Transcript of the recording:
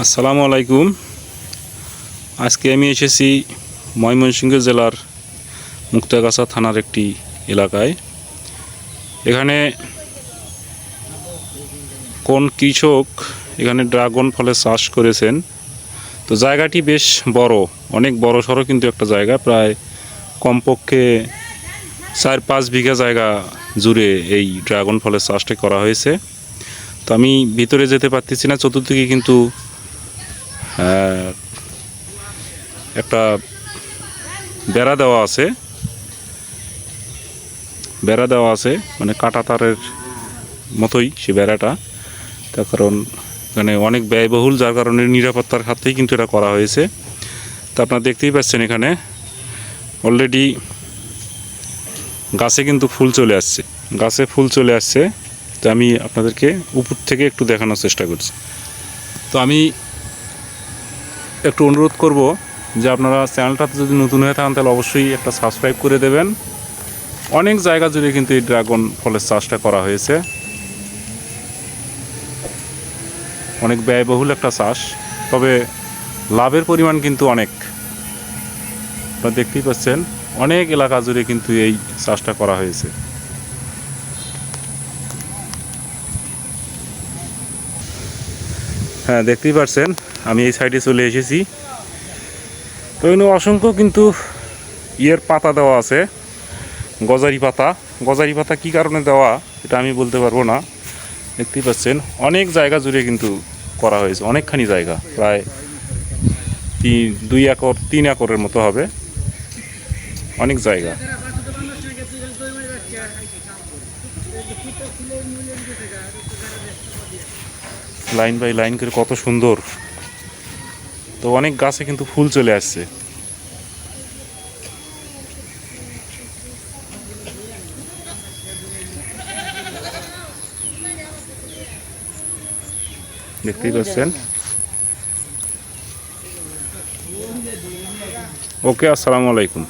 আসসালামু আলাইকুম। আজকে আমি এসেছি ময়মনসিংহ জেলার মুক্তাগাছা থানার একটি এলাকায়। এখানে কোন কৃষক এখানে ড্রাগন ফলের চাষ করেছেন? তো জায়গাটি বেশ বড়, অনেক বড় সড়ো কিন্তু একটা জায়গা, প্রায় কমপক্ষে চার পাঁচ বিঘা জায়গা জুড়ে এই ড্রাগন ফলের চাষটা করা হয়েছে। তো আমি ভিতরে যেতে পারতেছি না, চতুর্দিকে কিন্তু একটা বেড়া দেওয়া আছে। বেড়া দেওয়া আছে মানে কাটা তারের মতোই সে বেড়াটা। তার কারণ এখানে অনেক ব্যয়বহুল, যার কারণে নিরাপত্তার খাতেই কিন্তু এটা করা হয়েছে। তা আপনারা দেখতেই পাচ্ছেন এখানে অলরেডি গাছে কিন্তু ফুল চলে আসছে। গাছে ফুল চলে আসছে, তো আমি আপনাদেরকে উপর থেকে একটু দেখানোর চেষ্টা করছি। তো আমি একটু অনুরোধ করব যে আপনারা চ্যানেলটাতে যদি নতুন হয়ে থাকেন, তাহলে অবশ্যই একটা সাবস্ক্রাইব করে দেবেন। অনেক জায়গা জুড়ে কিন্তু এই ড্রাগন ফলের চাষটা করা হয়েছে। অনেক ব্যয়বহুল একটা চাষ, তবে লাভের পরিমাণ কিন্তু অনেক। আপনারা দেখতেই পাচ্ছেন, অনেক এলাকা জুড়ে কিন্তু এই চাষটা করা হয়েছে। হ্যাঁ দেখতেই পাচ্ছেন আমি এই সাইডে চলে এসেছি। তো এখানে অসংখ্য কিন্তু ইয়ের পাতা দেওয়া আছে, গজারি পাতা। গজারি পাতা কী কারণে দেওয়া, এটা আমি বলতে পারব না। দেখতেই পাচ্ছেন, অনেক জায়গা জুড়ে কিন্তু করা হয়েছে, অনেকখানি জায়গা, প্রায় তিন, দুই একর, তিন একরের মতো হবে। অনেক জায়গা। লাইন বাই লাইন করে কত সুন্দর। তো অনেক গাছে কিন্তু ফুল চলে আসছে। দেখতেই পাচ্ছেন? ওকে, আসসালামু আলাইকুম।